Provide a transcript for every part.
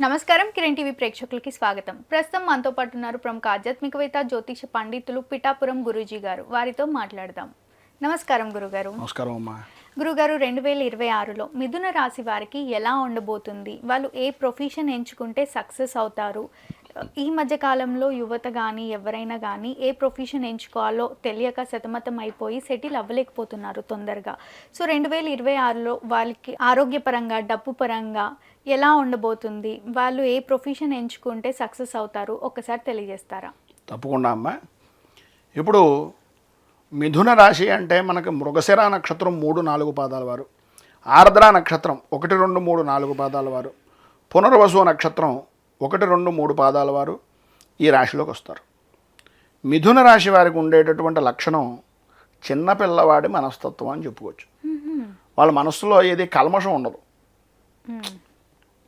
నమస్కారం కిరణ్ టీవీ ప్రేక్షకులకి స్వాగతం. ప్రస్తుతం మనతో పాటు ఉన్నారు ప్రముఖ ఆధ్యాత్మికవేత్త జ్యోతిష పండితులు పిఠాపురం గురూజీ గారు. వారితో మాట్లాడదాం. నమస్కారం గురుగారు. నమస్కారం అమ్మా. గురుగారు రెండు వేల ఇరవై ఆరులో మిథున రాశి వారికి ఎలా ఉండబోతుంది? వాళ్ళు ఏ ప్రొఫెషన్ ఎంచుకుంటే సక్సెస్ అవుతారు? ఈ మధ్య కాలంలో యువత కానీ ఎవరైనా కానీ ఏ ప్రొఫెషన్ ఎంచుకోవాలో తెలియక సతమతం అయిపోయి సెటిల్ అవ్వలేకపోతున్నారు తొందరగా. సో రెండు వేల ఇరవై ఆరులో వాళ్ళకి ఆరోగ్యపరంగా డబ్బు పరంగా ఎలా ఉండబోతుంది? వాళ్ళు ఏ ప్రొఫెషన్ ఎంచుకుంటే సక్సెస్ అవుతారు? ఒక్కసారి తెలియజేస్తారా? తప్పకుండా అమ్మా. ఇప్పుడు మిథున రాశి అంటే మనకు మృగశిర నక్షత్రం మూడు నాలుగు పాదాల వారు. ఆర్ద్ర నక్షత్రం ఒకటి రెండు మూడు నాలుగు పాదాల వారు. పునర్వసు నక్షత్రం ఒకటి రెండు మూడు పాదాల వారు ఈ రాశిలోకి వస్తారు. మిథున రాశి వారికి ఉండేటటువంటి లక్షణం చిన్నపిల్లవాడి మనస్తత్వం అని చెప్పుకోవచ్చు. వాళ్ళ మనస్సులో ఏది కల్మషం ఉండదు.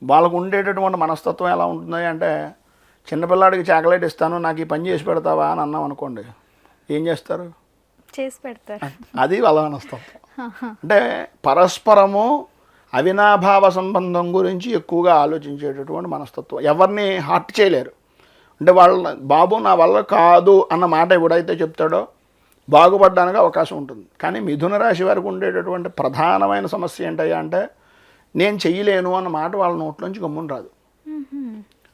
వాళ్ళకు ఉండేటటువంటి మనస్తత్వం ఎలా ఉంటుంది అంటే చిన్నపిల్లాడికి చాక్లెట్ ఇస్తాను నాకు ఈ పని చేసి పెడతావా అని అన్నాం అనుకోండి ఏం చేస్తారు? చేసి పెడతారు. అది వాళ్ళ మనస్తత్వం. అంటే పరస్పరము అవినాభావ సంబంధం గురించి ఎక్కువగా ఆలోచించేటటువంటి మనస్తత్వం. ఎవరిని హార్ట్ చేయలేరు. అంటే వాళ్ళ బాబు నా వల్ల కాదు అన్న మాట ఎవడైతే చెప్తాడో బాగుపడడానికి అవకాశం ఉంటుంది. కానీ మిథున రాశి వారికి ఉండేటటువంటి ప్రధానమైన సమస్య ఏంటయ్యా అంటే నేను చెయ్యలేను అన్న మాట వాళ్ళ నోట్లోంచి గమ్మున రాదు.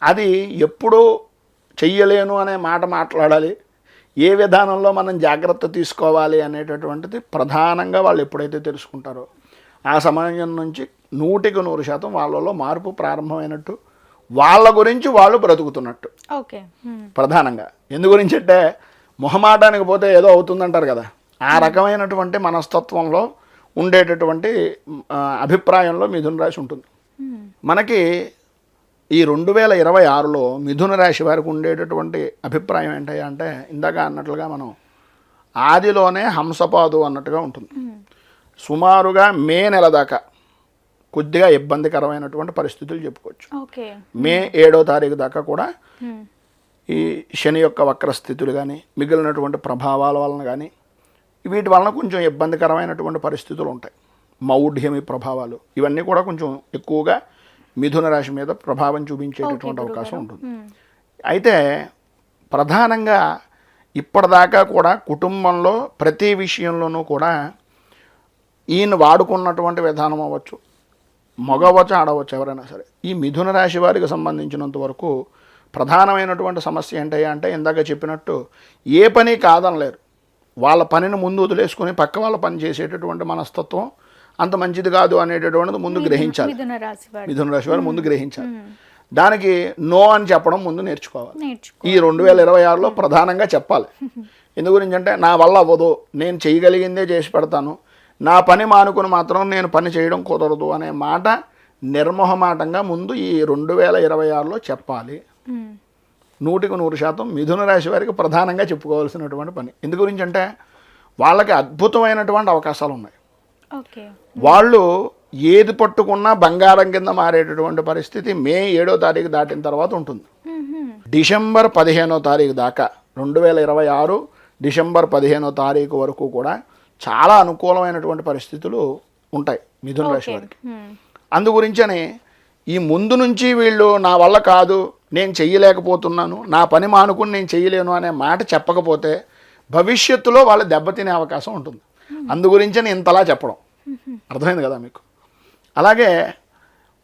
అది ఎప్పుడు చెయ్యలేను అనే మాట మాట్లాడాలి. ఏ విధానంలో మనం జాగ్రత్త తీసుకోవాలి అనేటటువంటిది ప్రధానంగా వాళ్ళు ఎప్పుడైతే తెలుసుకుంటారో ఆ సమయం నుంచి నూటికి నూరు శాతం వాళ్ళలో మార్పు ప్రారంభమైనట్టు వాళ్ళ గురించి వాళ్ళు బ్రతుకుతున్నట్టు. ఓకే. ప్రధానంగా. ఎందు గురించి అంటే మొహమాటానికి పోతే ఏదో అవుతుందంటారు కదా. ఆ రకమైనటువంటి మనస్తత్వంలో ఉండేటటువంటి అభిప్రాయంలో మిథున రాశి ఉంటుంది. మనకి ఈ రెండు వేల ఇరవై ఆరులో మిథున రాశి వారికి ఉండేటటువంటి అభిప్రాయం ఏంటంటే ఇందాక అన్నట్లుగా మనం ఆదిలోనే హంసపాదు అన్నట్టుగా ఉంటుంది. సుమారుగా మే నెల దాకా కొద్దిగా ఇబ్బందికరమైనటువంటి పరిస్థితులు చెప్పుకోవచ్చు. మే ఏడో తారీఖు దాకా కూడా ఈ శని యొక్క వక్రస్థితులు కానీ మిగిలినటువంటి ప్రభావాల వలన కానీ వీటి వలన కొంచెం ఇబ్బందికరమైనటువంటి పరిస్థితులు ఉంటాయి. మౌఢ్యమి ప్రభావాలు ఇవన్నీ కూడా కొంచెం ఎక్కువగా మిథున రాశి మీద ప్రభావం చూపించేటటువంటి అవకాశం ఉంటుంది. అయితే ప్రధానంగా ఇప్పటిదాకా కూడా కుటుంబంలో ప్రతి విషయంలోనూ కూడా ఈయన వాడుకున్నటువంటి విధానం అవ్వచ్చు మగవచ్చు ఆడవచ్చు ఎవరైనా సరే. ఈ మిథున రాశి వారికి సంబంధించినంత వరకు ప్రధానమైనటువంటి సమస్య ఏంటయ్యా అంటే ఇందాక చెప్పినట్టు ఏ పని కాదనలేరు. వాళ్ళ పనిని ముందు వదిలేసుకుని పక్క వాళ్ళ పని చేసేటటువంటి మనస్తత్వం అంత మంచిది కాదు అనేటటువంటిది ముందు గ్రహించాలి. మిథున రాశి వారు. ముందు గ్రహించాలి. దానికి నో అని చెప్పడం ముందు నేర్చుకోవాలి. నేర్చుకో ఈ రెండు వేల ఇరవై ఆరులో ప్రధానంగా చెప్పాలి. ఎందు గురించి అంటే నా వల్ల అవ్వదు. నేను చేయగలిగిందే చేసి పెడతాను. నా పని మానుకుని మాత్రం నేను పని చేయడం కుదరదు అనే మాట నిర్మోహమాటంగా ముందు ఈ రెండు వేల ఇరవై ఆరులో చెప్పాలి. నూటికి నూరు శాతం మిథున రాశి వారికి ప్రధానంగా చెప్పుకోవాల్సినటువంటి పని. ఎందు గురించి అంటే వాళ్ళకి అద్భుతమైనటువంటి అవకాశాలు ఉన్నాయి. వాళ్ళు ఏది పట్టుకున్నా బంగారం కింద మారేటటువంటి పరిస్థితి మే ఏడో తారీఖు దాటిన తర్వాత ఉంటుంది. డిసెంబర్ పదిహేనో తారీఖు దాకా రెండు వేల ఇరవై ఆరు డిసెంబర్ పదిహేనో తారీఖు వరకు కూడా చాలా అనుకూలమైనటువంటి పరిస్థితులు ఉంటాయి మిథున రాశి వారికి. అందు గురించని ఈ ముందు నుంచి వీళ్ళు నా వల్ల కాదు నేను చెయ్యలేకపోతున్నాను నా పని మానుకుని నేను చెయ్యలేను అనే మాట చెప్పకపోతే భవిష్యత్తులో వాళ్ళు దెబ్బతినే అవకాశం ఉంటుంది. అందు గురించని ఇంతలా చెప్పడం. అర్థమైంది కదా మీకు? అలాగే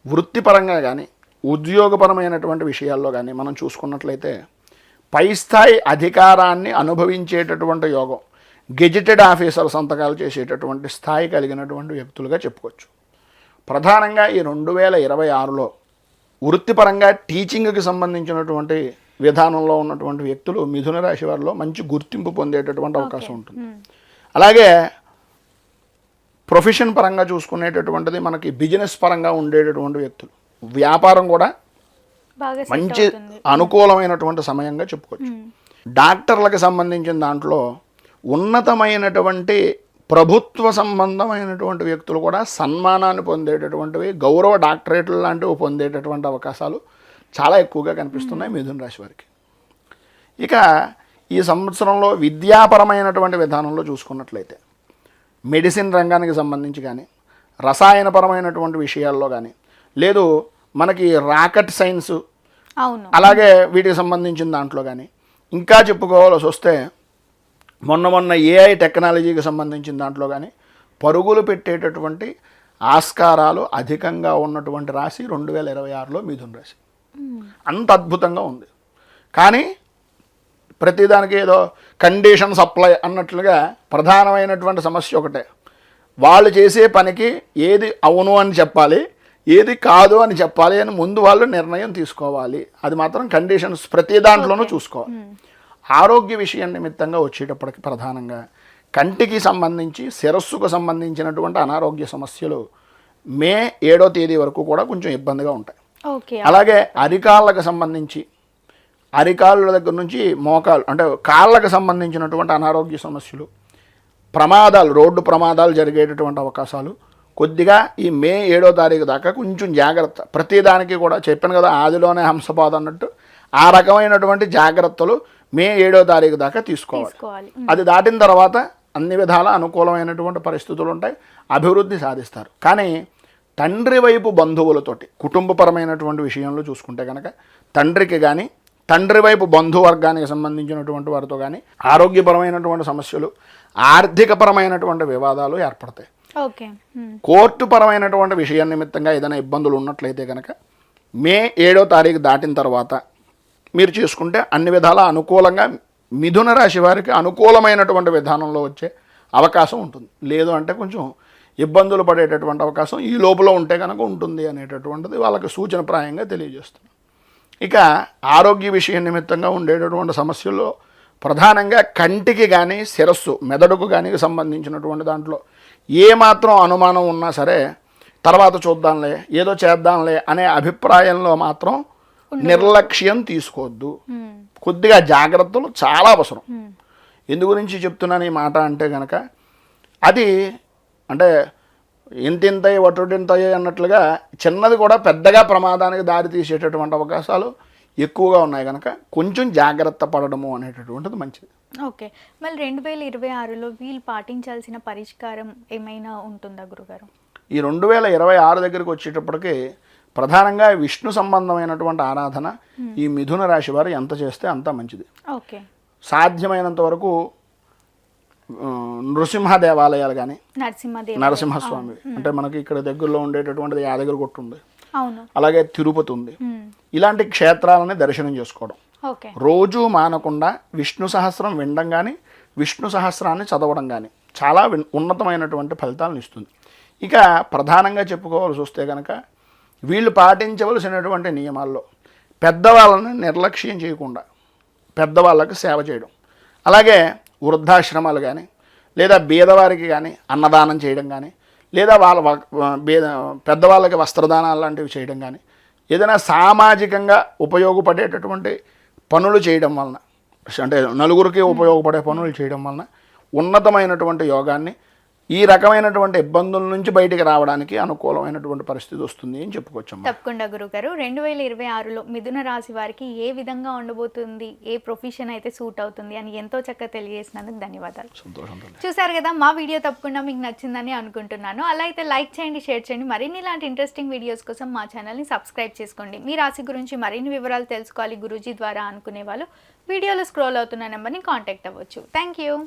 వృత్తిపరంగా కానీ ఉద్యోగపరమైనటువంటి విషయాల్లో కానీ మనం చూసుకున్నట్లయితే పై స్థాయి అధికారాన్ని అనుభవించేటటువంటి యోగం గెజిటెడ్ ఆఫీసర్ సంతకాలు చేసేటటువంటి స్థాయి కలిగినటువంటి వ్యక్తులుగా చెప్పుకోవచ్చు. ప్రధానంగా ఈ రెండు వేల ఇరవై ఆరులో వృత్తిపరంగా టీచింగ్కి సంబంధించినటువంటి విధానంలో ఉన్నటువంటి వ్యక్తులు మిథున రాశి వారిలో మంచి గుర్తింపు పొందేటటువంటి అవకాశం ఉంటుంది. అలాగే ప్రొఫెషన్ పరంగా చూసుకునేటటువంటిది మనకి బిజినెస్ పరంగా ఉండేటటువంటి వ్యక్తులు. వ్యాపారం కూడా మంచి అనుకూలమైనటువంటి సమయంగా చెప్పుకోవచ్చు. డాక్టర్లకు సంబంధించిన దాంట్లో ఉన్నతమైనటువంటి ప్రభుత్వ సంబంధమైనటువంటి వ్యక్తులు కూడా సన్మానాన్ని పొందేటటువంటివి గౌరవ డాక్టరేట్లు లాంటివి పొందేటటువంటి అవకాశాలు చాలా ఎక్కువగా కనిపిస్తున్నాయి మిథున రాశి వారికి. ఇక ఈ సంవత్సరంలో విద్యాపరమైనటువంటి విధానంలో చూసుకున్నట్లయితే మెడిసిన్ రంగానికి సంబంధించి కానీ రసాయనపరమైనటువంటి విషయాల్లో కానీ లేదు మనకి రాకెట్ సైన్స్ అలాగే వీటికి సంబంధించిన దాంట్లో కానీ ఇంకా చెప్పుకోవాల్సి వస్తే మొన్న మొన్న ఏఐ టెక్నాలజీకి సంబంధించిన దాంట్లో కానీ పరుగులు పెట్టేటటువంటి ఆస్కారాలు అధికంగా ఉన్నటువంటి రాశి రెండు వేల ఇరవై ఆరులో మిథున రాశి. అంత అద్భుతంగా ఉంది. కానీ ప్రతిదానికి ఏదో కండిషన్ సప్లై అన్నట్లుగా ప్రధానమైనటువంటి సమస్య ఒకటే. వాళ్ళు చేసే పనికి ఏది అవును అని చెప్పాలి ఏది కాదు అని చెప్పాలి అని ముందు వాళ్ళు నిర్ణయం తీసుకోవాలి. అది మాత్రం కండిషన్స్ ప్రతి దాంట్లోనూ చూసుకోవాలి. ఆరోగ్య విషయం నిమిత్తంగా వచ్చేటప్పటికి ప్రధానంగా కంటికి సంబంధించి శిరస్సుకు సంబంధించినటువంటి అనారోగ్య సమస్యలు మే ఏడో తేదీ వరకు కూడా కొంచెం ఇబ్బందిగా ఉంటాయి. ఓకే. అలాగే అరికాళ్ళకు సంబంధించి అరికాళ్ళ దగ్గర నుంచి మోకాలు అంటే కాళ్ళకు సంబంధించినటువంటి అనారోగ్య సమస్యలు ప్రమాదాలు రోడ్డు ప్రమాదాలు జరిగేటటువంటి అవకాశాలు కొద్దిగా ఈ మే ఏడో తారీఖు దాకా కొంచెం జాగ్రత్త. ప్రతిదానికి కూడా చెప్పాను కదా ఆదిలోనే హంసపాద అన్నట్టు. ఆ రకమైనటువంటి జాగ్రత్తలు మే ఏడో తారీఖు దాకా తీసుకోవాలి. అది దాటిన తర్వాత అన్ని విధాల అనుకూలమైనటువంటి పరిస్థితులు ఉంటాయి అభివృద్ధి సాధిస్తారు. కానీ తండ్రి వైపు బంధువులతోటి కుటుంబపరమైనటువంటి విషయంలో చూసుకుంటే కనుక తండ్రికి కానీ తండ్రి వైపు బంధువర్గానికి సంబంధించినటువంటి వారితో కానీ ఆరోగ్యపరమైనటువంటి సమస్యలు ఆర్థికపరమైనటువంటి వివాదాలు ఏర్పడతాయి. కోర్టు పరమైనటువంటి విషయం నిమిత్తంగా ఏదైనా ఇబ్బందులు ఉన్నట్లయితే కనుక మే ఏడో తారీఖు దాటిన తర్వాత మీరు చేసుకుంటే అన్ని విధాల అనుకూలంగా మిథున రాశి వారికి అనుకూలమైనటువంటి విధానంలో వచ్చే అవకాశం ఉంటుంది. లేదు అంటే కొంచెం ఇబ్బందులు పడేటటువంటి అవకాశం ఈ లోపల ఉంటే కనుక ఉంటుంది అనేటటువంటిది వాళ్ళకి సూచనప్రాయంగా తెలియజేస్తుంది ఇక ఆరోగ్య విషయం నిమిత్తంగా ఉండేటటువంటి సమస్యల్లో ప్రధానంగా కంటికి కానీ శిరస్సు మెదడుకు కానీ సంబంధించినటువంటి దాంట్లో ఏ మాత్రం అనుమానం ఉన్నా సరే తర్వాత చూద్దాంలే ఏదో చేద్దాంలే అనే అభిప్రాయంలో మాత్రం నిర్లక్ష్యం తీసుకోవద్దు. కొద్దిగా జాగ్రత్తలు చాలా అవసరం. ఎందు గురించి చెప్తున్నాను ఈ మాట అంటే కనుక అది అంటే ఇంతింతయ్యి వటుడింతయ్యి అన్నట్లుగా చిన్నది కూడా పెద్దగా ప్రమాదానికి దారి తీసేటటువంటి అవకాశాలు ఎక్కువగా ఉన్నాయి కనుక కొంచెం జాగ్రత్త పడడము అనేటటువంటిది మంచిది. ఓకే. మళ్ళీ రెండు వేల ఇరవై ఆరులో వీళ్ళు పాటించాల్సిన పరిష్కారం ఏమైనా ఉంటుందా గురుగారు? ఈ రెండు వేల ఇరవై ఆరు దగ్గరికి వచ్చేటప్పటికి ప్రధానంగా విష్ణు సంబంధమైనటువంటి ఆరాధన ఈ మిథున రాశి వారు ఎంత చేస్తే అంత మంచిది. ఓకే. సాధ్యమైనంత వరకు నృసింహ దేవాలయాలు కానీ నరసింహస్వామి అంటే మనకి ఇక్కడ దగ్గరలో ఉండేటటువంటిది యాదగిరి గుట్ట ఉంది. అవును. అలాగే తిరుపతి ఉంది. ఉమ్. ఇలాంటి క్షేత్రాలని దర్శనం చేసుకోవడం. రోజు మానకుండా విష్ణు సహస్రం వినడం కానీ విష్ణు సహస్రాన్ని చదవడం కానీ చాలా ఉన్నతమైనటువంటి ఫలితాలను ఇస్తుంది. ఇక ప్రధానంగా చెప్పుకోవాల్సి వస్తే కనుక వీళ్ళు పాటించవలసినటువంటి నియమాల్లో పెద్దవాళ్ళని నిర్లక్ష్యం చేయకుండా పెద్దవాళ్ళకి సేవ చేయడం. అలాగే వృద్ధాశ్రమాలు కానీ లేదా బీదవారికి కానీ అన్నదానం చేయడం కానీ లేదా వాళ్ళ బీద పెద్దవాళ్ళకి వస్త్రదానాలు లాంటివి చేయడం కానీ ఏదైనా సామాజికంగా ఉపయోగపడేటటువంటి పనులు చేయడం వలన అంటే నలుగురికి ఉపయోగపడే పనులు చేయడం వలన ఉన్నతమైనటువంటి యోగాన్ని ఈ రకమైనటువంటి ఇబ్బందుల నుంచి బయటికి రావడానికి అనుకూలమైనటువంటి పరిస్థితి వస్తుంది అని చెప్పుకోవచ్చమ్మా. తప్పకుండా గురుగారు. రెండు వేల ఇరవై ఆరులో మిథున రాశి వారికి ఏ విధంగా ఉండబోతుంది? ఏ ప్రొఫెషన్ అయితే సూట్ అవుతుంది? అని ఎంతో చక్కగా తెలియజేసినందుకు ధన్యవాదాలు. చూసారు కదా మా వీడియో తప్పకుండా మీకు నచ్చిందని అనుకుంటున్నాను. అలా అయితే లైక్ చేయండి షేర్ చేయండి. మరిన్ని ఇలాంటి ఇంట్రెస్టింగ్ వీడియోస్ కోసం మా ఛానల్ని సబ్స్క్రైబ్ చేసుకోండి. మీ రాశి గురించి మరిన్ని వివరాలు తెలుసుకోవాలి గురూజీ ద్వారా అనుకునే వాళ్ళు. వీడియోలో స్క్రోల్ అవుతున్న నెంబర్ని కాంటాక్ట్ అవ్వచ్చు. Thank you